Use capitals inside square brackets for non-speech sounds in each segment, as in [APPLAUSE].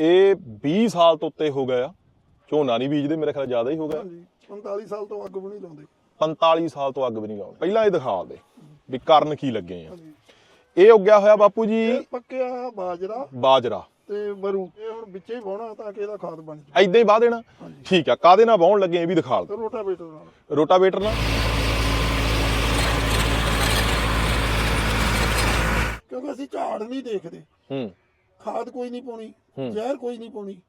ਇਹ 20 ਸਾਲ ਤੋਂ ਉੱਤੇ ਹੋ ਗਿਆ ਆ। ਝੋਨਾ ਨਹੀਂ ਬੀਜਦੇ ਮੇਰੇ ਖਿਆਲ ਜ਼ਿਆਦਾ ਹੀ ਹੋ ਗਿਆ। ਹਾਂਜੀ 45 ਸਾਲ ਤੋਂ ਅੱਗ ਵੀ ਨਹੀਂ ਲਾਉਂਦੇ। 45 ਸਾਲ ਤੋਂ ਅੱਗ ਵੀ ਨਹੀਂ ਲਾਉਂਦੇ। ਪਹਿਲਾਂ ਇਹ ਦਿਖਾ ਦੇ ਵੀ ਕਾਰਨ ਕੀ ਲੱਗੇ ਆ। ਹਾਂਜੀ। ਇਹ ਉੱਗਿਆ ਹੋਇਆ ਬਾਪੂ ਜੀ ਇਹ ਪੱਕਿਆ ਬਾਜਰਾ ਬਾਜਰਾ। ਤੇ ਬਰੂ ਇਹ ਹੁਣ ਵਿੱਚੇ ਹੀ ਵਾਉਣਾ ਤਾਂ ਕਿ ਇਹਦਾ ਖਾਦ ਬਣ ਜਾਵੇ। ਐਦਾਂ ਹੀ ਵਾਹ ਦੇਣਾ। ਹਾਂਜੀ। ਠੀਕ ਆ ਕਾਦੇ ਨਾਲ ਵਾਉਣ ਲੱਗੇ ਇਹ ਵੀ ਦਿਖਾ ਦੇ ਰੋਟਾਵੇਟਰ ਨਾਲ। ਰੋਟਾਵੇਟਰ ਨਾਲ। ਕਿਉਂਕਿ ਅਸੀਂ ਝਾੜ ਨਹੀਂ ਦੇਖਦੇ। ਹੂੰ। ਖਾਦ ਕੋਈ ਨਹੀਂ ਪਾਉਣੀ। ਜ਼ਹਿਰ ਕੋਈ ਨਹੀਂ ਪਾਉਣੀ।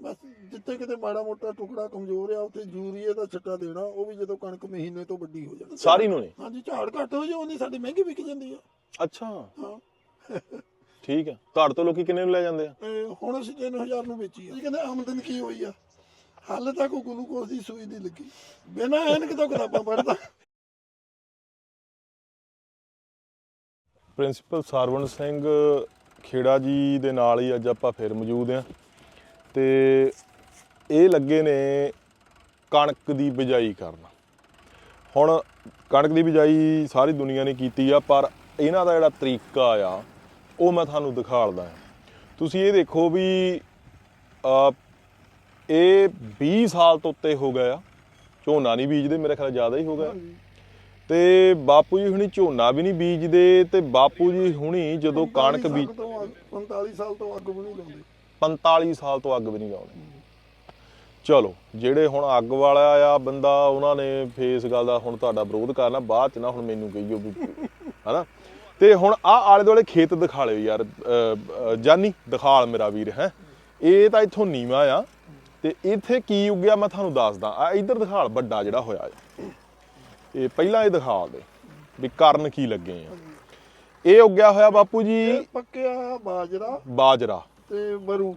ਬਸ ਜਿੱਥੇ ਕਿਤੇ ਮਾੜਾ ਮੋਟਾ ਟੁਕੜਾ ਕਮਜ਼ੋਰ ਆ ਉੱਥੇ ਯੂਰੀਏ ਦਾ ਛੱਟਾ ਦੇਣਾ ਉਹ ਵੀ ਜਦੋਂ ਕਣਕ ਮਹੀਨੇ ਤੋਂ ਵੱਡੀ ਹੋ ਜਾਣੀ ਸਾਰੀ ਨੂੰ ਨੇ ਹਾਂਜੀ ਝਾੜ ਘੱਟ ਹੋ ਉਨੀ ਸਾਡੀ ਮਹਿੰਗੀ ਵਿਕ ਜਾਂਦੀ ਆ। ਅੱਛਾ। ਹਾਂ। ਠੀਕ ਆ। ਤੁਹਾਡੇ ਤੋਂ ਲੋਕੀ ਕਿੰਨੇ ਨੂੰ ਲੈ ਜਾਂਦੇ ਆ? ਹੁਣ ਅਸੀਂ 3000 ਨੂੰ ਵੇਚੀ ਆ। ਜੀ ਕਹਿੰਦੇ ਆਮਦਨ ਕੀ ਹੋਈ ਆ? ਹਾਲੇ ਤੱਕ ਉਹ ਗਲੂਕੋਜ਼ ਦੀ ਸੂਈ ਨਹੀਂ ਲੱਗੀ। ਬਿਨਾਂ ਐਨਕ ਤੋਂ ਕਿਤਾਬਾਂ ਪੜ੍ਹਦਾ। ਪ੍ਰਿੰਸੀਪਲ ਸਰਵਣ ਸਿੰਘ ਖੇੜਾ ਜੀ ਦੇ ਨਾਲ ਹੀ ਅੱਜ ਆਪਾਂ ਫਿਰ ਮੌਜੂਦ ਆ ਤੇ ਇਹ ਲੱਗੇ ਨੇ ਕਣਕ ਦੀ ਬਿਜਾਈ ਕਰਨ। ਹੁਣ ਕਣਕ ਦੀ ਬਿਜਾਈ ਸਾਰੀ ਦੁਨੀਆ ਨੇ ਕੀਤੀ ਆ, ਪਰ ਇਹਨਾਂ ਦਾ ਜਿਹੜਾ ਤਰੀਕਾ ਆ, ਉਹ ਮੈਂ ਤੁਹਾਨੂੰ ਦਿਖਾਲਦਾ ਤੁਸੀਂ ਇਹ ਦੇਖੋ ਵੀ ਇਹ 20 ਸਾਲ ਤੋਂ ਉੱਤੇ ਹੋ ਗਿਆ ਆ। ਝੋਨਾ ਨਹੀਂ ਬੀਜਦੇ, ਮੇਰੇ ਖਿਆਲ ਜ਼ਿਆਦਾ ਹੀ ਹੋ ਗਿਆ ਤੇ ਬਾਪੂ ਜੀ ਹੁਣੀ ਝੋਨਾ ਵੀ ਨਹੀਂ ਬੀਜਦੇ ਤੇ ਬਾਪੂ ਜੀ ਹੁਣੀ ਜਦੋਂ ਕਣਕ 45 ਬੀਜ ਸਾਲ ਤੋਂ ਅੱਗ- 45 ਸਾਲ ਤੋਂ ਅੱਗ ਵੀ ਨਹੀਂ ਲਾਉਂਦੇ। 45 ਸਾਲ ਤੋਂ ਅੱਗ ਵੀ ਨਹੀਂ ਲਾਉਂਦੇ। ਚਲੋ ਜਿਹੜੇ ਹੁਣ ਅੱਗ ਵਾਲਾ ਆ ਬੰਦਾ ਉਹਨਾਂ ਨੇ ਫੇਸ ਗੱਲ ਦਾ ਹੁਣ ਤੁਹਾਡਾ ਵਿਰੋਧ ਕਰਨਾ ਬਾਅਦ ਚ ਨਾ ਹੁਣ ਮੈਨੂੰ ਕਹੀਓ ਵੀ [LAUGHS] ਹਨਾ। ਤੇ ਹੁਣ ਆ ਆਲੇ ਦੁਆਲੇ ਖੇਤ ਦਿਖਾ ਲਿਓ ਯਾਰ ਜਾਨੀ ਦਿਖਾਲ ਮੇਰਾ ਵੀਰ ਹੈ। ਇਹ ਤਾਂ ਇੱਥੋਂ ਨੀਵਾ ਆ। ਤੇ ਇੱਥੇ ਕੀ ਉੱਗਿਆ ਮੈਂ ਤੁਹਾਨੂੰ ਦੱਸਦਾ। ਆ ਇੱਧਰ ਦਿਖਾਲ ਵੱਡਾ ਜਿਹੜਾ ਹੋਇਆ ਆ। ਇਹ ਪਹਿਲਾਂ ਇਹ ਦਿਖਾ ਦੇ ਵੀ ਕਾਰਨ ਕੀ ਲੱਗੇ ਆ। ਇਹ ਉੱਗਿਆ ਹੋਇਆ ਬਾਪੂ ਜੀ ਇਹ ਪੱਕਿਆ ਬਾਜਰਾ ਬਾਜਰਾ। ਤੇ ਬਰੂ।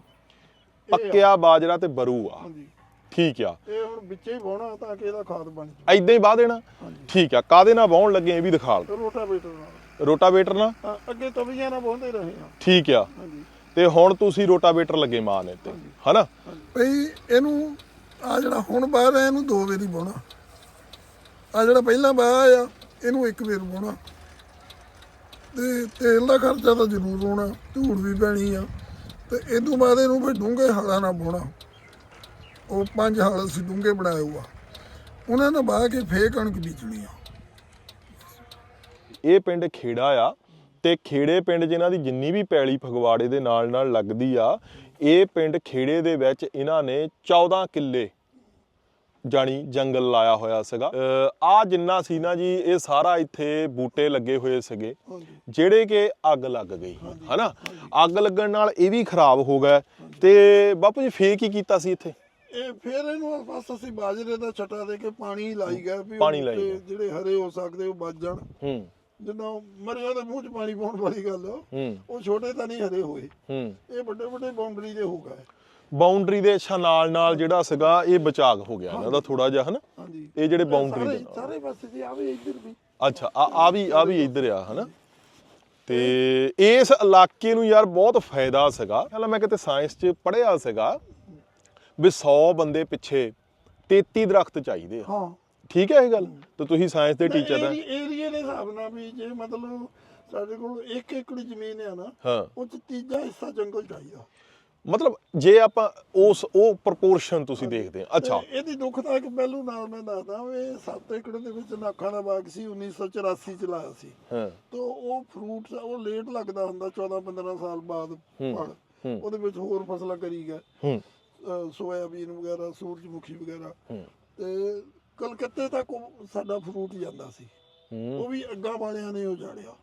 ਪੱਕਿਆ ਬਾਜਰਾ ਤੇ ਬਰੂ ਆ। ਹਾਂਜੀ। ਠੀਕ ਆ। ਇਹ ਹੁਣ ਵਿੱਚੇ ਹੀ ਵਾਉਣਾ ਤਾਂ ਕਿ ਇਹਦਾ ਖਾਦ ਬਣ ਜਾਵੇ। ਐਦਾਂ ਹੀ ਵਾਹ ਦੇਣਾ? ਠੀਕ ਆ। ਕਾਦੇ ਨਾਲ ਵਾਉਣ ਲੱਗੇ ਇਹ ਵੀ ਦਿਖਾ ਦੇ ਰੋਟਾਵੇਟਰ ਨਾਲ। ਰੋਟਾਵੇਟਰ ਨਾਲ? ਹਾਂ, ਅੱਗੇ ਤਵੀਆਂ ਨਾਲ ਵਾਹੁੰਦੇ ਰਹੇ ਆ ਠੀਕ ਆ। ਹਾਂਜੀ। ਤੇ ਹੁਣ ਤੁਸੀਂ ਰੋਟਾਵੇਟਰ ਲੱਗੇ ਮਾਰਨੇ ਤੇ ਹਨਾ? ਭਈ ਇਹਨੂੰ ਆ ਜਿਹੜਾ ਹੁਣ ਬਾਹਰ ਆ ਇਹਨੂੰ ਦੋ ਵਾਰੀ ਪਾਉਣਾ ਆ ਜਿਹੜਾ ਪਹਿਲਾਂ ਬਾਹਰ ਆ ਇਹਨੂੰ ਇੱਕ ਵੇਰ ਪਾਉਣਾ। ਤੇ ਤੇਲ ਦਾ ਖਰਚਾ ਤਾਂ ਜ਼ਰੂਰ ਹੋਣਾ ਧੂੜ ਵੀ ਪੈਣੀ ਆ। ਤੇ ਇਹ ਤੋਂ ਬਾਅਦ ਇਹਨੂੰ ਫਿਰ ਡੂੰਘੇ ਹਾਲਾਂ ਨਾਲ ਪਾਉਣਾ। ਉਹ ਪੰਜ ਹਾਲ ਅਸੀਂ ਡੂੰਘੇ ਬਣਾਏ ਹੋਆ ਉਹਨਾਂ ਨਾਲ ਬਾਹ ਕੇ ਫੇਰ ਕਣਕ ਬੀਜਣੀ ਆ। ਇਹ ਪਿੰਡ ਖੇੜਾ ਆ ਤੇ ਖੇੜੇ ਪਿੰਡ 'ਚ ਦੀ ਜਿੰਨੀ ਵੀ ਪੈਲੀ ਫਗਵਾੜੇ ਦੇ ਨਾਲ ਨਾਲ ਲੱਗਦੀ ਆ, ਇਹ ਪਿੰਡ ਖੇੜੇ ਦੇ ਵਿੱਚ ਇਹਨਾਂ ਨੇ 14 ਕਿੱਲੇ ਜਾਣੀ ਜੰਗਲ ਲਾਇਆ ਹੋਇਆ ਸੀਗਾ। ਆ ਜਿੰਨਾ ਸੀ ਨਾ ਜੀ ਇਹ ਸਾਰਾ ਇੱਥੇ ਬੂਟੇ ਲੱਗੇ ਹੋਏ ਸੀਗੇ ਜਿਹੜੇ ਕਿ ਅੱਗ ਲੱਗ ਗਈ। ਹਨਾ? ਅੱਗ ਲੱਗਣ ਨਾਲ ਇਹ ਵੀ ਖਰਾਬ ਹੋ ਗਿਆ। ਤੇ ਬਾਪੂ ਜੀ ਫੇਰ ਕੀ ਕੀਤਾ ਸੀ ਇੱਥੇ? ਇਹ ਫਿਰ ਇਹਨੂੰ ਬਸ ਅਸੀਂ ਬਾਜਰੇ ਦਾ ਛਟਾ ਦੇ ਕੇ ਪਾਣੀ ਲਾਈ ਗਿਆ ਵੀ ਪਾਣੀ ਲਾਈ। ਜਿਹੜੇ ਹਰੇ ਹੋ ਸਕਦੇ ਉਹ ਵੱਜ ਜਾਣ। ਹੂੰ। ਜਦੋਂ ਮਰਿਆ ਦੇ ਮੂੰਹ 'ਚ ਪਾਣੀ ਪਾਉਣ ਵਾਲੀ ਗੱਲ ਉਹ ਛੋਟੇ ਤਾਂ ਨਹੀਂ ਹਰੇ ਹੋਏ। ਹੂੰ। ਇਹ ਵੱਡੇ ਵੱਡੇ ਬਾਉਂਡਰੀ ਦੇ ਹੋ ਗਏ। ਬਾਉਂਡਰੀ ਦੇ ਅੱਛਾ ਨਾਲ ਨਾਲ ਜਿਹੜਾ ਸੀਗਾ ਇਹ ਬਚਾਗ ਹੋ ਗਿਆ ਇਹਨਾਂ ਦਾ ਥੋੜਾ ਜਿਹਾ ਹਨਾ? ਹਾਂਜੀ। ਇਹ ਜਿਹੜੇ ਬਾਉਂਡਰੀ ਦੇ ਨਾਲ। ਸਾਰੇ ਪਾਸੇ ਦੀ ਆਵੇ ਇੱਧਰ ਵੀ। ਅੱਛਾ ਆ ਆ ਵੀ ਆ ਵੀ ਇੱਧਰ ਆ ਹਨਾ? ਤੇ ਇਸ ਇਲਾਕੇ ਨੂੰ ਯਾਰ ਬਹੁਤ ਫਾਇਦਾ ਸੀਗਾ। ਪਹਿਲਾਂ ਮੈਂ ਕਿਤੇ ਸਾਇੰਸ 'ਚ ਪੜ੍ਹਿਆ ਸੀਗਾ ਵੀ 100 ਬੰਦੇ ਪਿੱਛੇ 33 ਦਰਖਤ ਚਾਹੀਦੇ ਆ। ਹਾਂ। ਠੀਕ ਹੈ ਇਹ ਗੱਲ? ਤੇ ਤੁਸੀਂ ਸਾਇੰਸ ਦੇ ਟੀਚਰ ਆ। ਏਰੀਆ ਦੇ ਹਿਸਾਬ ਨਾਲ ਵੀ ਜੇ ਮਤਲਬ ਸਾਡੇ ਕੋਲ 1 ਏਕੜ ਜ਼ਮੀਨ ਹੈ ਨਾ ਹਾਂ। ਉਹ ਚ ਤੀਜਾ ਹਿੱਸਾ ਜੰਗਲ ਚਾਹੀਦਾ ਮਤਲਬ ਜੇ ਆਪਾਂ ਉਸ ਉਹ ਪ੍ਰੋਪੋਰਸ਼ਨ ਤੁਸੀਂ ਦੇਖਦੇ ਆ ਅੱਛਾ। ਤੇ ਇਹਦੀ ਦੁੱਖਦਾਇਕ ਪਹਿਲੂ ਨਾਲ ਮੈਂ ਦੱਸਦਾ ਵੀ 7 ਏਕੜ ਦੇ ਵਿੱਚ ਨਾਖਾਂ ਦਾ ਬਾਗ ਸੀ 1984 ਚ ਲਾਇਆ ਸੀ। ਹਾਂ। ਤੋ ਉਹ ਫਰੂਟ ਉਹ ਲੇਟ ਲੱਗਦਾ ਹੁੰਦਾ 14 15 ਸਾਲ ਬਾਅਦ ਫਲ। ਹੂੰ। ਉਹਦੇ ਵਿੱਚ ਹੋਰ ਫਸਲਾਂ ਕਰੀ ਗਏ। ਹੂੰ। ਸੋਇਆਬੀਨ ਵਗੈਰਾ ਸੂਰਜਮੁਖੀ ਵਗੈਰਾ। ਹੂੰ। ਤੇ ਕਲਕੱਤੇ ਤੱਕ ਸਾਡਾ ਫਰੂਟ ਜਾਂਦਾ ਸੀ। ਉਹ ਵੀ ਅੱਗਾ ਵਾਲਿਆਂ ਨੇ ਉਜਾੜਿਆ।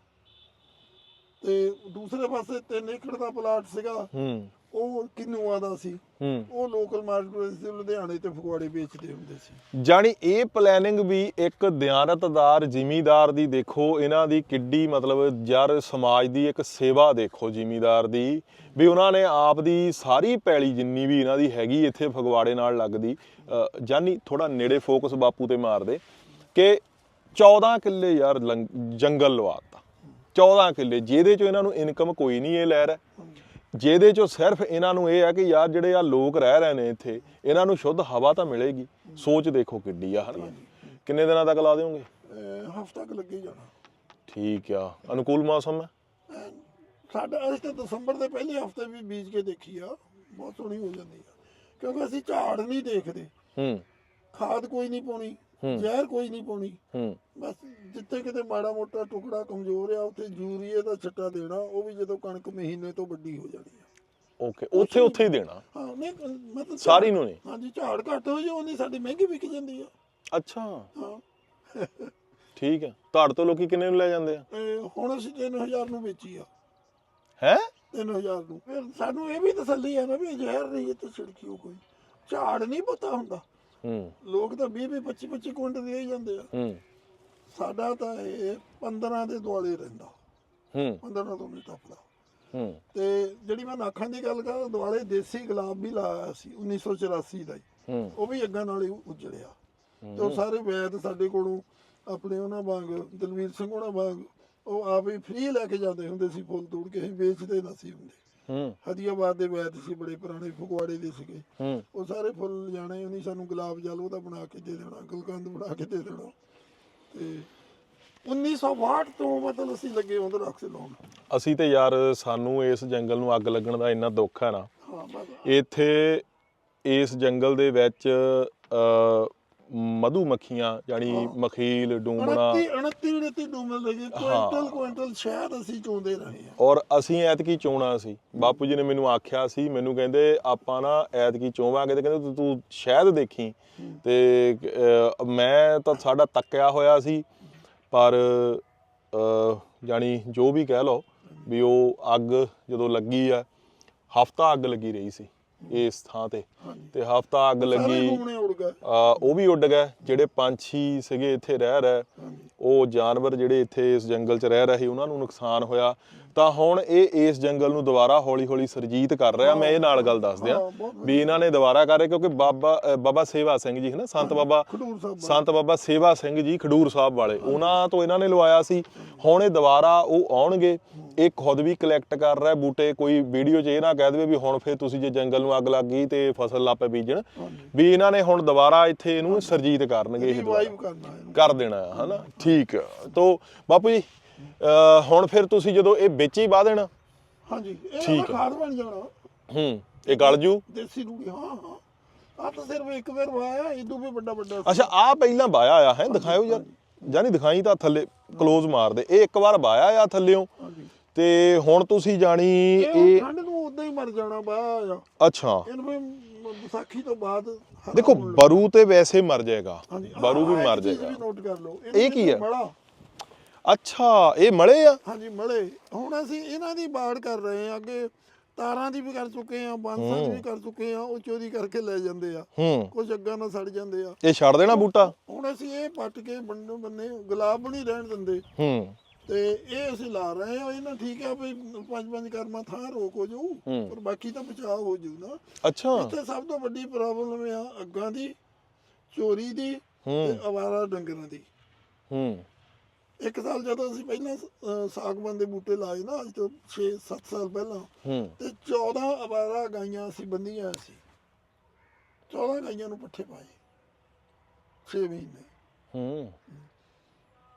ਤੇ ਦੂਸਰੇ ਪਾਸੇ 3 ਏਕੜ ਦਾ ਪਲਾਟ ਸੀਗਾ। ਹੂੰ। ਉਹ ਕਿਨੂਆਂ ਦਾ ਸੀ? ਹੂੰ। ਉਹ ਲੋਕਲ ਮਾਰਕੀਟ ਸੀ ਲੁਧਿਆਣੇ ਤੇ ਫਗਵਾੜੇ ਵੇਚਦੇ ਹੁੰਦੇ ਸੀ। ਜਾਣੀ ਇਹ ਪਲੈਨਿੰਗ ਵੀ ਇੱਕ ਦਿਆਨਤਦਾਰ ਜ਼ਿਮੀਦਾਰ ਦੀ ਦੇਖੋ ਇਹਨਾਂ ਦੀ ਕਿੱਡੀ ਮਤਲਬ ਯਾਰ ਸਮਾਜ ਦੀ ਇੱਕ ਸੇਵਾ ਦੇਖੋ ਜ਼ਿਮੀਦਾਰ ਦੀ ਵੀ ਉਹਨਾਂ ਨੇ ਆਪ ਦੀ ਸਾਰੀ ਪੈਲੀ ਜਿੰਨੀ ਵੀ ਇਹਨਾਂ ਦੀ ਹੈਗੀ ਇੱਥੇ ਫਗਵਾੜੇ ਨਾਲ ਲੱਗਦੀ ਜਾਨੀ ਥੋੜਾ ਨੇੜੇ ਫੋਕਸ ਬਾਪੂ ਤੇ ਮਾਰਦੇ ਕਿ 14 ਕਿੱਲੇ ਯਾਰ ਜੰਗਲ ਲਵਾਤਾ। 14 ਕਿੱਲੇ ਜਿਹਦੇ ਚੋਂ ਇਹਨਾਂ ਨੂੰ ਇਨਕਮ ਕੋਈ ਨਹੀਂ ਇਹ ਲੈ ਰਿਹਾ। ਜਿਹਦੇ ਚੋਂ ਸਿਰਫ ਇਹਨਾਂ ਨੂੰ ਇਹ ਹੈ ਕਿ ਯਾਰ ਜਿਹੜੇ ਆ ਲੋਕ ਰਹਿ ਰਹੇ ਨੇ ਇੱਥੇ ਇਹਨਾਂ ਨੂੰ ਸ਼ੁੱਧ ਹਵਾ ਤਾਂ ਮਿਲੇਗੀ। ਸੋਚ ਦੇਖੋ ਕਿੱਡੀ ਆ ਹਨਾ? ਕਿੰਨੇ ਦਿਨਾਂ ਤੱਕ ਲਾ ਦਿਓਗੇ? ਹਫਤਾ ਕੁ ਲੱਗੇ ਜਾਣਾ। ਠੀਕ ਆ। ਅਨੁਕੂਲ ਮੌਸਮ ਹੈ ਸਾਡਾ ਅਸੀਂ ਤਾਂ ਦਸੰਬਰ ਦੇ ਪਹਿਲੇ ਹਫ਼ਤੇ ਵੀ ਬੀਜ ਕੇ ਦੇਖੀ ਆ। ਬਹੁਤ ਸੋਹਣੀ ਹੋ ਜਾਂਦੀ ਆ। ਕਿਉਂਕਿ ਅਸੀਂ ਝਾੜ ਨਹੀਂ ਦੇਖਦੇ। ਹੂੰ। ਖਾਦ ਕੋਈ ਨਹੀਂ ਪਾਉਣੀ। ਜ਼ਹਿਰ ਕੋਈ ਨਹੀਂ ਪਾਉਣੀ। ਹੂੰ। ਬਸ ਜਿੱਥੇ ਕਿਤੇ ਮਾੜਾ ਮੋਟਾ ਟੁਕੜਾ ਕਮਜ਼ੋਰ ਆ ਉੱਥੇ ਯੂਰੀਏ ਦਾ ਛੱਟਾ ਦੇਣਾ ਉਹ ਵੀ ਜਦੋਂ ਕਣਕ ਮਹੀਨੇ ਤੋਂ ਵੱਡੀ ਹੋ ਜਾਣੀ ਆ। ਓਕੇ ਉੱਥੇ ਉੱਥੇ ਹੀ ਦੇਣਾ। ਹਾਂ ਨਹੀਂ ਮਤਲਬ ਸਾਰੀ ਨੂੰ ਨਹੀਂ। ਹਾਂਜੀ ਝਾੜ ਘੱਟ ਹੋ ਜਾ ਉਹਨੀ ਸਾਡੀ ਮਹਿੰਗੀ ਵਿਕ ਜਾਂਦੀ ਆ। ਅੱਛਾ। ਹਾਂ। ਠੀਕ ਹੈ ਤੁਹਾਡੇ ਤੋਂ ਲੋਕੀ ਕਿੰਨੇ ਨੂੰ ਲੈ ਜਾਂਦੇ ਆ? ਹੁਣ ਅਸੀਂ 3000 ਨੂੰ ਵੇਚੀ ਆ। ਹੈ? 3000 ਨੂੰ। ਫਿਰ ਸਾਨੂੰ ਇਹ ਵੀ ਤਸੱਲੀ ਆ ਨਾ ਵੀ ਜ਼ਹਿਰ ਨਹੀਂ ਇਹ ਤੇ ਛਿੜਕੀ ਹੋ ਕੋਈ। ਝਾੜ ਨਹੀਂ ਪਤਾ ਹੁੰਦਾ। ਹੂੰ। ਲੋਕ ਤਾਂ 20 20 25 25 ਕੁਇੰਟਲ ਦੇ ਹੀ ਜਾਂਦੇ ਆ। ਹੂੰ। ਸਾਡਾ ਤਾਂ ਇਹ 15 ਦੇ ਦੁਆਲੇ ਰਹਿੰਦਾ। ਹੂੰ। 15 ਤੋਂ ਨਹੀਂ ਟੱਪਦਾ। ਹੂੰ। ਤੇ ਜਿਹੜੀ ਮੈਂ ਨਾਖਾਂ ਦੀ ਗੱਲ ਕਰਾਂ ਦੁਆਲੇ ਦੇਸੀ ਗੁਲਾਬ ਵੀ ਲਾਇਆ ਸੀ 1984 ਦਾ ਹੀ। ਉਹ ਵੀ ਅੱਗਾਂ ਨਾਲ ਹੀ ਉਜੜਿਆ। ਤੇ ਉਹ ਸਾਰੇ ਵੈਦ ਸਾਡੇ ਕੋਲੋਂ ਆਪਣੇ ਉਹਨਾਂ ਵਾਂਗ ਦਲਵੀਰ ਸਿੰਘ ਉਹਨਾਂ ਵਾਂਗ ਉਹ ਆਪ ਹੀ ਫ੍ਰੀ ਲੈ ਕੇ ਜਾਂਦੇ ਹੁੰਦੇ ਸੀ ਫੁੱਲ ਤੋੜ ਕੇ ਵੇਚਦੇ ਨਾ ਸੀ ਹੁੰਦੇ। ਹੂੰ। ਹਦੀਆਬਾਦ ਦੇ ਵੈਦ ਸੀ ਬੜੇ ਪੁਰਾਣੇ ਫਗਵਾੜੇ ਦੇ ਸੀਗੇ। ਹੂੰ। ਉਹ ਸਾਰੇ ਫੁੱਲ ਜਾਣੇ ਉਹਨੇ ਸਾਨੂੰ ਗੁਲਾਬ ਜਲ ਉਹਦਾ ਬਣਾ ਕੇ ਦੇ ਦੇਣਾ ਗੁਲਕੰਦ ਬਣਾ ਕੇ ਦੇ ਦੇਣਾ। ਤੇ 1962 ਤੋਂ ਮਤਲਬ ਅਸੀਂ ਲੱਗੇ ਉਹਦੇ ਰੱਖ ਲਾਉਣ। ਅਸੀਂ ਤੇ ਯਾਰ ਸਾਨੂੰ ਇਸ ਜੰਗਲ ਨੂੰ ਅੱਗ ਲੱਗਣ ਦਾ ਇੰਨਾ ਦੁੱਖ ਹੈ ਨਾ। ਹਾਂ ਬਸ। ਇੱਥੇ ਇਸ ਜੰਗਲ ਦੇ ਵਿੱਚ ਮਧੂ ਮੱਖੀਆਂ ਯਾਨੀ ਮਖੀਲ ਡੂੰਬਣਾ 29 29 29 ਡੂਮਲ ਲੱਗੇ ਕੁਇੰਟਲ ਕੁਇੰਟਲ ਸ਼ਹਿਦ ਅਸੀਂ ਚੋਂਦੇ ਰਹੇ ਹਾਂ। ਔਰ ਅਸੀਂ ਐਤਕੀ ਚੋਣਾ ਸੀ। ਬਾਪੂ ਜੀ ਨੇ ਮੈਨੂੰ ਆਖਿਆ ਸੀ ਮੈਨੂੰ ਕਹਿੰਦੇ ਆਪਾਂ ਨਾ ਐਤਕੀ ਚੋਵਾਂਗੇ। ਤੇ ਕਹਿੰਦੇ ਤੂੰ- ਸ਼ਹਿਦ ਦੇਖੀ। ਤੇ ਮੈਂ ਤਾਂ ਸਾਡਾ ਤੱਕਿਆ ਹੋਇਆ ਸੀ ਪਰ ਜਾਣੀ ਜੋ ਵੀ ਕਹਿ ਲਓ ਵੀ ਉਹ ਅੱਗ ਜਦੋਂ ਲੱਗੀ ਆ ਹਫਤਾ ਅੱਗ ਲੱਗੀ ਰਹੀ ਸੀ। ਇਸ ਥਾਂ ਤੇ। ਤੇ ਹਫਤਾ ਅੱਗ ਲੱਗੀ। ਆ ਉਹ ਵੀ ਉੱਡ ਗਏ। ਜਿਹੜੇ ਪੰਛੀ ਸੀਗੇ ਇੱਥੇ ਰਹਿ ਰਹੇ। ਉਹ ਜਾਨਵਰ ਜਿਹੜੇ ਇੱਥੇ ਇਸ ਜੰਗਲ 'ਚ ਰਹਿ ਰਹੇ ਉਹਨਾਂ ਨੂੰ ਨੁਕਸਾਨ ਹੋਇਆ। ਤਾਂ ਹੁਣ ਇਹ ਇਸ ਜੰਗਲ ਨੂੰ ਦੁਬਾਰਾ ਹੌਲੀ-ਹੌਲੀ ਸਰਜੀਤ ਕਰ ਰਿਹਾ। ਮੈਂ ਇਹ ਨਾਲ ਗੱਲ ਦੱਸ ਦਿਆਂ ਹਾਂ, ਬਹੁਤ ਵੀ ਇਹਨਾਂ ਨੇ ਦੁਬਾਰਾ ਕਰ ਰਹੇ ਕਿਉਂਕਿ ਬਾਬਾ ਬਾਬਾ ਸੇਵਾ ਸਿੰਘ ਜੀ ਹੈ ਨਾ ਸੰਤ ਬਾਬਾ ਸੰਤ ਬਾਬਾ ਸੇਵਾ ਸਿੰਘ ਜੀ ਖਡੂਰ ਸਾਹਿਬ ਵਾਲੇ। ਉਹਨਾਂ ਤੋਂ ਇਹਨਾਂ ਨੇ ਲਵਾਇਆ ਸੀ। ਹੁਣ ਇਹ ਦੁਬਾਰਾ ਉਹ ਆਉਣਗੇ। ਇਹ ਖੁਦ ਵੀ ਕਲੈਕਟ ਕਰ ਰਿਹਾ ਬੂਟੇ ਕੋਈ ਵੀਡੀਓ 'ਚ ਇਹ ਨਾ ਕਹਿ ਦੇਵੇ ਵੀ ਹੁਣ ਫੇਰ ਤੁਸੀਂ ਜੇ ਜੰਗਲ ਨੂੰ ਅੱਗ ਲੱਗ ਗਈ ਤੇ ਫਸਲ ਲਾਪੇ ਬੀਜਣ ਵੀ ਇਹਨਾਂ ਨੇ ਹੁਣ ਦੁਬਾਰਾ ਇੱਥੇ ਇਹਨੂੰ ਸਰਜੀਤ ਕਰਨਗੇ ਇਹ ਦੁਬਾਰਾ। ਕਰ ਦੇਣਾ ਹਨਾ? ਠੀਕ ਤੋ ਬਾਪੂ ਜੀ ਹੁਣ ਫਿਰ ਤੁਸੀਂ ਜਦੋਂ ਇਹ ਵਿੱਚ ਹੀ ਬਾਹ ਦੇਣਾ। ਹਾਂਜੀ ਇਹ ਖਾਦ ਬਣ ਜਾਣਾ। ਹੂੰ ਇਹ ਗਲ ਜੂ? ਦੇਸੀ ਰੂੜੀ ਹਾਂ ਹਾਂ। ਆ ਤਾਂ ਸਿਰਫ ਇੱਕ ਵਾਰ ਵਾਇਆ ਇਦੋਂ ਵੀ ਵੱਡਾ ਵੱਡਾ। ਅੱਛਾ ਆ ਪਹਿਲਾਂ ਬਾਇਆ ਆ ਹੈ? ਦਿਖਾਇਓ ਯਾਰ ਜਾਨੀ ਦਿਖਾਈ ਤਾਂ ਥੱਲੇ ਕਲੋਜ਼ ਮਾਰ ਦੇ ਇਹ ਇੱਕ ਵਾਰ ਬਾਇਆ ਆ ਥੱਲਿਓਂ। ਤੇ ਹੁਣ ਤੁਸੀਂ ਜਾਣੀ ਇਹ ਇਹ ਠੰਡ ਨੂੰ ਉਦਾਂ ਹੀ ਮਰ ਜਾਣਾ ਆ ਅੱਛਾ। ਇਹਨੂੰ ਵੀ ਮ- ਵਿਸਾਖੀ ਤੋਂ ਬਾਅਦ ਹਰਾ ਦੇਖੋ ਹੋਣ। ਲੱਗ- ਬਰੂ ਤੇ ਵੈਸੇ ਮਰ ਜਾਏਗਾ। ਹਾਂਜੀ। ਬਰੂ ਵੀ ਆਹ ਮਰ ਚੀਜ਼ ਜਾਏਗਾ। ਵੀ ਨੋਟ ਕਰ ਲਓ। ਇਹ ਕੀ ਹੈ? ਮੜਾ। ਅੱਛਾ ਇਹ ਮਲੇ ਆ? ਹਾਂਜੀ ਮਲੇ ਹੁਣ ਅਸੀਂ ਇਹਨਾਂ ਦੀ ਬਾੜ ਕਰ ਰਹੇ ਹਾਂ ਅੱਗੇ ਤਾਰਾਂ ਦੀ ਵੀ ਕਰ ਚੁੱਕੇ ਆ ਬਾਂਸਾਂ ਦੀ ਵੀ ਕਰ ਚੁੱਕੇ ਆ ਉਹ ਚੋਰੀ ਕਰਕੇ ਲੈ ਜਾਂਦੇ ਆ। ਹੂੰ। ਕੁਝ ਅੱਗਾਂ ਨਾਲ ਸੜ ਜਾਂਦੇ ਆ। ਇਹ ਛੱਡ ਦੇਣਾ ਬੂਟਾ? ਹੁਣ ਅਸੀਂ ਇਹ ਪੱਟ ਕੇ ਬੰਨੋ ਬੰਨੇ ਗੁਲਾਬ ਨਹੀਂ ਰਹਿਣ ਦਿੰਦੇ। ਹੂੰ। ਤੇ ਇਹ ਅਸੀਂ ਲਾ ਰਹੇ ਹਾਂ ਇਹਨਾਂ ਠੀਕ ਆ ਵੀ ਪੰਜ ਪੰਜ ਕਰਮਾ ਥਾਂ ਰੋਕ ਹੋ ਜਾਊ। ਪਰ ਬਾਕੀ ਤਾਂ ਬਚਾਅ ਹੋ ਜਾਊ ਨਾ। ਅੱਛਾ। ਇੱਥੇ ਸਭ ਤੋਂ ਵੱਡੀ ਪ੍ਰੋਬਲਮ ਆ ਅੱਗਾਂ ਦੀ ਚੋਰੀ ਦੀ ਤੇ ਅਵਾਰਾ ਡੰਗਰਾਂ ਦੀ। ਹੂੰ। ਇੱਕ ਸਾਲ ਜਦੋਂ ਅਸੀਂ ਪਹਿਲਾਂ ਸਾਗਵਾਨ ਦੇ ਬੂਟੇ ਲਾਏ ਨਾ ਅੱਜ ਤੋਂ 6-7 ਸਾਲ ਪਹਿਲਾਂ ਤੇ 14 ਅਵਾਰਾ ਗਾਈਆਂ ਅਸੀਂ ਬੰਦੀਆਂ ਸੀ। 14 ਗਾਈਆਂ ਨੂੰ ਪੱਠੇ ਪਾਏ 6 ਮਹੀਨੇ। ਹੂੰ।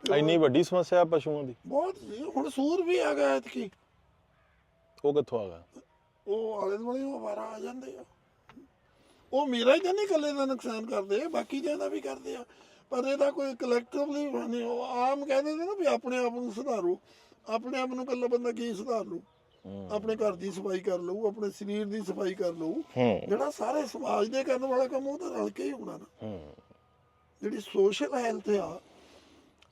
ਇੰਨੀ ਵੱਡੀ ਸਮੱਸਿਆ ਪਸ਼ੂਆਂ ਦੀ। ਬਹੁਤ ਸੀ ਹੁਣ ਸੂਰ ਵੀ ਆ ਗਿਆ ਇਤਕੀ ਉਹ ਕਿੱਥੋਂ ਆ ਗਿਆ? ਉਹ ਆਲੇ ਦੁਆਲੇ ਉਹ ਅਵਾਰਾ ਆ ਜਾਂਦੇ ਆ। ਉਹ ਮੇਰਾ ਹੀ ਤਾਂ ਨਹੀਂ ਇਕੱਲੇ ਦਾ ਨੁਕਸਾਨ ਕਰਦੇ ਬਾਕੀ ਦਾ ਵੀ ਕਰਦੇ ਆ। ਪਰ ਇਹਦਾ ਕੋਈ ਕਲੈਕਟਿਵਲੀ ਨਹੀਂ ਉਹ ਆਮ ਕਹਿੰਦੇ ਨੇ ਨਾ ਵੀ ਆਪਣੇ ਆਪ ਨੂੰ ਸੁਧਾਰੋ। ਆਪਣੇ ਆਪ ਨੂੰ ਇਕੱਲਾ ਬੰਦਾ ਕੀ ਸੁਧਾਰ ਲੂ ਆਪਣੇ ਘਰ ਦੀ ਸਫ਼ਾਈ ਕਰ ਲਊ ਆਪਣੇ ਸਰੀਰ ਦੀ ਸਫ਼ਾਈ ਕਰ ਲਊ। ਜਿਹੜਾ ਸਾਰੇ ਸਮਾਜ ਦੇ ਕਰਨ ਵਾਲਾ ਕੰਮ ਉਹ ਤਾਂ ਰਲ ਕੇ ਹੀ ਹੋਣਾ ਨਾ। ਜਿਹੜੀ ਸੋਸ਼ਲ ਹੈਲਥ ਆ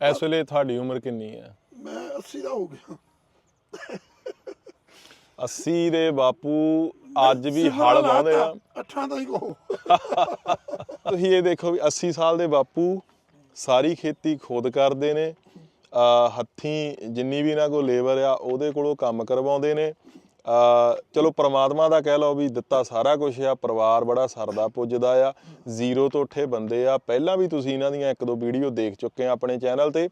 ਇਸ ਵੇਲੇ ਤੁਹਾਡੀ ਉਮਰ ਕਿੰਨੀ ਹੈ? ਮੈਂ 80 ਦਾ ਹੋ ਗਿਆ। 80 ਦੇ ਬਾਪੂ ਅੱਜ ਵੀ ਹਲ ਵਾਉਂਦੇ ਆ। ਅੱਠਾਂ ਦਾ ਹੀ ਕਹੋ। ਤੁਸੀਂ ਇਹ ਦੇਖੋ ਵੀ 80 ਸਾਲ ਦੇ ਬਾਪੂ ਸਾਰੀ ਖੇਤੀ ਖੁਦ ਕਰਦੇ ਨੇ। ਹੱਥੀਂ ਜਿੰਨੀ ਵੀ ਇਹਨਾਂ ਕੋਲ ਲੇਬਰ ਆ ਉਹਦੇ ਕੋਲੋਂ ਕੰਮ ਕਰਵਾਉਂਦੇ ਨੇ। ਚਲੋ ਪ੍ਰਮਾਤਮਾ ਦਾ ਕਹਿ ਲਓ ਵੀ ਦਿੱਤਾ ਸਾਰਾ ਕੁਝ ਆ ਪਰਿਵਾਰ ਬੜਾ ਸਰਦਾ ਪੁੱਜਦਾ ਆ ਜ਼ੀਰੋ ਤੋਂ ਉੱਠੇ ਬੰਦੇ ਆ। ਪਹਿਲਾਂ ਵੀ ਤੁਸੀਂ ਇਹਨਾਂ ਦੀਆਂ ਇੱਕ ਦੋ ਵੀਡੀਓ ਦੇਖ ਚੁੱਕੇ ਆ ਆਪਣੇ ਚੈਨਲ ਤੇ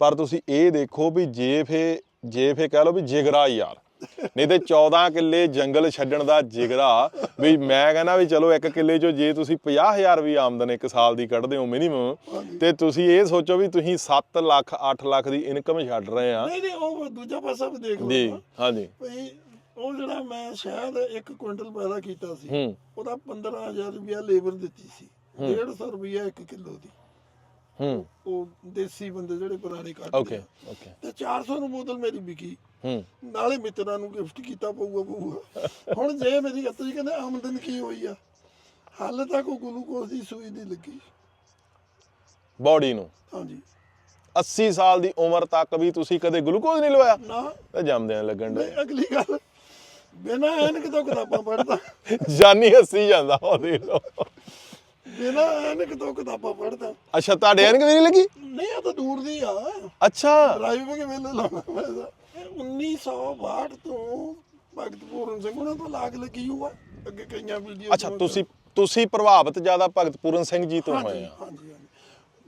ਪਰ ਤੁਸੀਂ ਇਹ ਦੇਖੋ ਵੀ ਜੇ ਫੇ ਜੇ ਫੇ ਕਹਿ ਲਓ ਵੀ ਜਿਗਰਾ ਯਾਰ। ਨਹੀਂ ਤੇ 14 ਕਿੱਲੇ ਜੰਗਲ ਛੱਡਣ ਦਾ ਜਿਗਰਾ ਵੀ ਮੈਂ ਕਹਿੰਦਾ ਵੀ ਚਲੋ ਇੱਕ ਕਿੱਲੇ ਚੋਂ ਜੇ ਤੁਸੀਂ 50000 ਵੀ ਆਮਦਨ ਇੱਕ ਸਾਲ ਦੀ ਕੱਢਦੇ ਹੋ ਮਿਨੀਮਮ ਤੇ ਤੁਸੀਂ ਇਹ ਸੋਚੋ ਵੀ ਤੁਸੀਂ 7 ਲੱਖ 8 ਲੱਖ ਦੀ ਇਨਕਮ ਛੱਡ ਰਹੇ ਆ। ਨਹੀਂ ਨਹੀਂ ਉਹ ਦੂਜਾ ਪਾਸਾ ਵੀ ਦੇਖ ਲਓ ਜੀ। ਹਾਂਜੀ। ਭਈ ਉਹ ਜਿਹੜਾ ਮੈਂ ਸ਼ਾਇਦ 1 ਕੁਇੰਟਲ ਪੈਦਾ ਕੀਤਾ ਸੀ ਹੂੰ। ਉਹਦਾ 15000 ਰੁਪਇਆ ਲੇਬਰ ਦਿੱਤੀ ਸੀ 150 ਰੁਪਇਆ 1 ਕਿਲੋ ਦੀ। ਹੂੰ। ਉਹ ਦੇਸੀ ਬੰਦੇ ਜਿਹੜੇ ਪੁਰਾਣੇ ਕੱਢਦੇ ਓਕੇ। ਓਕੇ ਤੇ 400 ਨੂੰ ਬੋਤਲ ਮੇਰੀ ਵਿਕੀ। ਹੂੰ। ਨਾਲੇ ਮਿੱਤਰਾਂ ਨੂੰ ਗਿਫਟ ਕੀਤਾ ਪਊਗਾ ਪਊਗਾ। ਹੁਣ ਜੇ ਮੇਰੀ ਅੱਤਰੀ ਕਹਿੰਦੇ ਆਮਦਨ ਕੀ ਹੋਈ ਆ? ਹਾਲੇ ਤੱਕ ਉਹ ਗਲੂਕੋਜ਼ ਦੀ ਸੂਈ ਨਹੀਂ ਲੱਗੀ। ਬਾਡੀ ਨੂੰ? ਹਾਂਜੀ। 80 ਸਾਲ ਦੀ ਉਮਰ ਤੱਕ ਵੀ ਤੁਸੀਂ ਕਦੇ ਗਲੂਕੋਜ਼ ਨਹੀਂ ਲਵਾਇਆ? ਨਾ। ਤੇ ਜੰਮਦਿਆਂ ਲੱਗਣ ਦੇ ਅਗਲੀ ਗੱਲ ਬਿਨਾ ਐਨਕ ਤੋਂ ਕਿਤਾਬਾਂ ਪੜ੍ਹਦਾ। ਜਾਨੀ ਹੱਸੀ ਜਾਂਦਾ ਉਹ ਦੇਖ ਲਓ। ਬਿਨਾ ਐਨਕ ਤੋਂ ਕਿਤਾਬਾਂ ਪੜ੍ਹਦਾ। ਅੱਛਾ ਤੁਹਾਡੇ ਐਨਕ ਵੀ ਨਹੀਂ ਲੱਗੀ? ਨਹੀਂ ਆ ਤਾਂ ਦੂਰ ਦੀ ਆ। ਅੱਛਾ। ਡਰਾਈਵ ਕੇ ਵੇਲੇ ਲਾਉਣਾ। ਇਹ 1962 ਤੋਂ ਭਗਤ ਪੂਰਨ ਸਿੰਘ ਉਹਨਾਂ ਤੋਂ ਲਾਗ ਲੱਗੀ ਹੋਆ। ਅੱਗੇ ਕਈਆਂ ਵੀਡੀਓ ਅੱਛਾ ਤੁਸੀਂ ਤੁਸੀਂ ਪ੍ਰਭਾਵਿਤ ਜ਼ਿਆਦਾ ਭਗਤ ਪੂਰਨ ਸਿੰਘ ਜੀ ਤੋਂ ਹੋਏ ਆ। ਹਾਂਜੀ ਹਾਂਜੀ।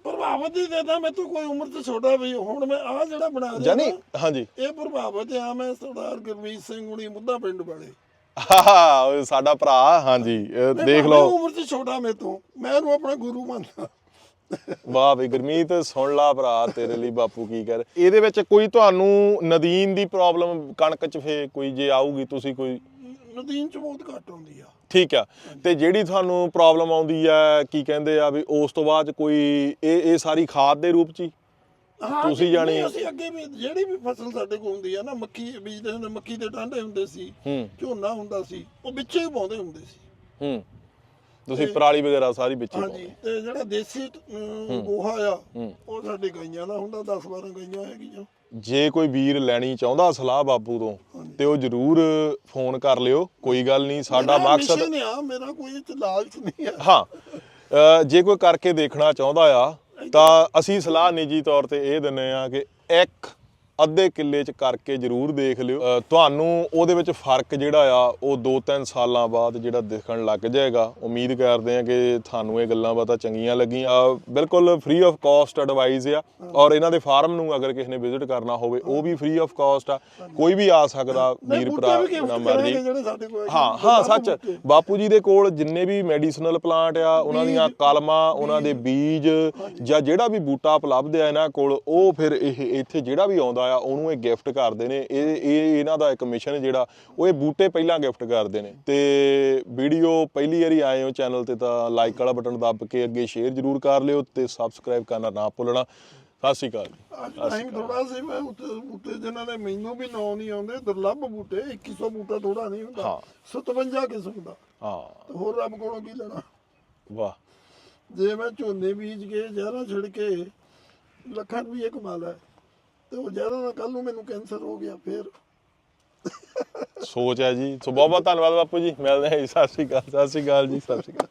ਪ੍ਰਭਾਵਿਤ ਹੀ ਦੇਦਾ ਮੈਂ ਤਾਂ ਕੋਈ ਉਮਰ ਤੋਂ ਛੋਟਾ ਵੀ ਹੁਣ ਮੈਂ ਆ ਜਿਹੜਾ ਬਣਾ ਰਿਹਾ ਜਾਨੀ ਨਾ, ਹਾਂਜੀ। ਇਹ ਪ੍ਰਭਾਵਿਤ ਆ ਮੈਂ ਸਰਦਾਰ ਗੁਰਮੀਤ ਸਿੰਘ ਹੁਣੀ ਮੁੱਦਾ ਪਿੰਡ ਵਾਲੇ। ਹਾਂ ਉਹ ਸਾਡਾ ਭਰਾ ਹਾਂਜੀ ਇਹ ਦੇਖ ਭਾਵੇਂ ਲਓ। ਉਮਰ ਤੋਂ ਛੋਟਾ ਤੋਂ ਮੈਂ ਇਹਨੂੰ ਆਪਣਾ ਗੁਰੂ ਮੰਨਦਾ। ਵਾਹ ਵੀ ਗੁਰਮੀਤ ਸੁਣ ਲਾ ਭਰਾ ਤੇਰੇ ਲਈ ਬਾਪੂ ਕੀ ਕਰ ਇਹਦੇ ਵਿੱਚ ਕੋਈ ਤੁਹਾਨੂੰ ਨਦੀਨ ਦੀ ਪ੍ਰੋਬਲਮ ਕਣਕ ਚ ਫੇ ਕੋਈ ਜੇ ਆਊਗੀ ਤੁਸੀਂ ਕੋਈ ਨਦੀਨ ਚ ਬਹੁਤ ਘੱਟ ਆਉਂਦੀ ਆ। ਠੀਕ ਆ। ਤੇ ਜਿਹੜੀ ਤੁਹਾਨੂੰ ਪ੍ਰੋਬਲਮ ਆਉਂਦੀ ਆ ਕੀ ਕਹਿੰਦੇ ਆ ਵੀ ਉਸ ਤੋਂ ਬਾਅਦ ਕੋਈ ਇਹ ਇਹ ਸਾਰੀ ਖਾਦ ਦੇ ਰੂਪ ਚ ਹੀ? ਹਾਂ ਤੁਸੀਂ ਨਹੀਂ, ਜਾਣੀ- ਅਸੀਂ ਅੱਗੇ ਵੀ ਜਿਹੜੀ ਵੀ ਫਸਲ ਸਾਡੇ ਕੋਲ ਹੁੰਦੀ ਆ ਨਾ ਮੱਕੀ ਬੀਜਦੇ ਹੁੰਦੇ ਮੱਕੀ ਦੇ ਟਾਂਡੇ ਹੁੰਦੇ ਸੀ ਹੂੰ। ਝੋਨਾ ਹੁੰਦਾ ਸੀ ਉਹ ਵਿੱਚੇ ਹੀ ਪਾਉਂਦੇ ਹੁੰਦੇ ਸੀ। ਹੂੰ। ਤੁਸੀਂ ਪਰਾਲੀ ਵਗੈਰਾ ਸਾਰੀ ਵਿੱਚ ਹੀ ਹਾਂਜੀ ਤੇ ਜਿਹੜਾ ਦੇਸੀ ਅਮ, ਗੋਹਾ ਆ ਉਹ ਸਾਡੇ ਗਾਈਆਂ ਦਾ ਹੁੰਦਾ 10 12 ਗਾਈਆਂ ਹੈਗੀਆਂ। ਜੇ ਕੋਈ ਵੀਰ ਲੈਣੀ ਚਾਹੁੰਦਾ ਸਲਾਹ ਬਾਪੂ ਤੋਂ ਤੇ ਉਹ ਜਰੂਰ ਫੋਨ ਕਰ ਲਿਓ ਕੋਈ ਗੱਲ ਨਹੀਂ ਸਾਡਾ ਮੇਰਾ ਮਕਸਦ mission ਆ ਮੇਰਾ ਕੋਈ ਇਹ 'ਚ ਲਾਲਚ ਨਹੀਂ ਆ। ਹਾਂ ਅ, ਜੇ ਕੋਈ ਕਰਕੇ ਦੇਖਣਾ ਚਾਹੁੰਦਾ ਆ ਤਾਂ ਅਸੀਂ ਸਲਾਹ ਨਿੱਜੀ ਤੌਰ ਤੇ ਇਹ ਦਿੰਨੇ ਆ ਕਿ ਇੱਕ ਅੱਧੇ ਕਿੱਲੇ ਚ ਕਰਕੇ ਜਰੂਰ ਦੇਖ ਲਿਓ। ਤੁਹਾਨੂੰ ਉਹਦੇ ਵਿੱਚ ਫ਼ਰਕ ਜਿਹੜਾ ਆ ਉਹ 2-3 ਸਾਲਾਂ ਬਾਅਦ ਜਿਹੜਾ ਦਿਖਣ ਲੱਗ ਜਾਏਗਾ। ਉਮੀਦ ਕਰਦੇ ਆ ਕਿ ਤੁਹਾਨੂੰ ਇਹ ਗੱਲਾਂ ਬਾਤਾਂ ਚੰਗੀਆਂ ਲੱਗੀਆਂ। ਬਿਲਕੁਲ ਫ੍ਰੀ ਆਫ ਕਾਸਟ ਐਡਵਾਈਸ ਆ। ਔਰ ਇਹਨਾਂ ਦੇ ਫਾਰਮ ਨੂੰ ਅਗਰ ਕਿਸੇ ਨੇ ਵਿਜ਼ਿਟ ਕਰਨਾ ਹੋਵੇ ਉਹ ਵੀ ਫ੍ਰੀ ਆਫ ਕਾਸਟ ਆ। ਕੋਈ ਵੀ ਆ ਸਕਦਾ ਵੀਰ ਭਰਾ ਨਾ ਮਰਜ਼ੀ। ਹਾਂ ਹਾਂ ਸੱਚ। ਬਾਪੂ ਜੀ ਦੇ ਕੋਲ ਜਿੰਨੇ ਵੀ ਮੈਡੀਸਨਲ ਪਲਾਂਟ ਆ ਉਹਨਾਂ ਦੀਆਂ ਕਲਮਾਂ ਉਹਨਾਂ ਦੇ ਬੀਜ ਜਾਂ ਜਿਹੜਾ ਵੀ ਬੂਟਾ ਉਪਲਬਧ ਆ ਇਹਨਾਂ ਕੋਲ ਉਹ ਫਿਰ ਇਹ ਇੱਥੇ ਜਿਹੜਾ ਵੀ ਆਉਂਦਾ ਆ ਉਹਨੂੰ ਇਹ ਗਿਫਟ ਕਰਦੇ ਨੇ। ਇਹ ਇਹ ਇਹਨਾਂ ਦਾ ਇੱਕ ਮਿਸ਼ਨ ਜਿਹੜਾ ਉਹ ਇਹ ਬੂਟੇ ਪਹਿਲਾਂ ਗਿਫਟ ਕਰਦੇ ਨੇ। ਤੇ ਵੀਡੀਓ ਪਹਿਲੀ ਵਾਰੀ ਆਏ ਹੋ ਚੈਨਲ ਤੇ ਤਾਂ ਲਾਈਕ ਵਾਲਾ ਬਟਨ ਦੱਬ ਕੇ ਅੱਗੇ ਸ਼ੇਅਰ ਜ਼ਰੂਰ ਕਰ ਲਿਓ ਤੇ ਸਬਸਕ੍ਰਾਈਬ ਕਰਨਾ ਨਾ ਭੁੱਲਣਾ। ਸਤਿ ਸ਼੍ਰੀ ਅਕਾਲ ਥੋੜਾ ਸੀ ਮੈਂ ਉੱਤੇ ਬੂਟੇ ਜਿਨ੍ਹਾਂ ਦੇ ਮੈਨੂੰ ਵੀ ਨਾਂ ਨਹੀਂ ਆਉਂਦੇ ਦੁਰਲੱਭ ਬੂਟੇ 2100 ਬੂਟਾ ਥੋੜਾ ਨਹੀਂ ਹੁੰਦਾ ਹਾਂ। 57 ਕਿਸਮ ਦਾ। ਹਾਂ। ਤੇ ਹੋਰ ਰੱਬ ਕੋਲੋਂ ਕੀ ਲੈਣਾ? ਵਾਹ। ਜੇ ਮੈਂ ਝੋਨੇ ਬੀਜ ਕੇ ਜ਼ਹਿਰਾਂ ਛਿੜ ਕੇ ਲੱਖਾਂ ਰੁਪਏ ਕਮਾ ਲਿਆ। ਤੇ ਉਹ ਜ਼ਹਿਰਾਂ ਨਾਲ ਕੱਲ ਨੂੰ ਮੈਨੂੰ ਕੈਂਸਰ ਹੋ ਗਿਆ ਫੇਰ। ਸੋਚ ਹੈ ਜੀ। ਸੋ ਬਹੁਤ ਬਹੁਤ ਧੰਨਵਾਦ ਬਾਪੂ ਜੀ। ਮਿਲਦੇ ਹਾਂ ਜੀ। ਸਤਿ ਸ਼੍ਰੀ ਅਕਾਲ, ਸਤਿ ਸ਼੍ਰੀ ਅਕਾਲ ਜੀ, ਸਤਿ ਸ਼੍ਰੀ ਅਕਾਲ।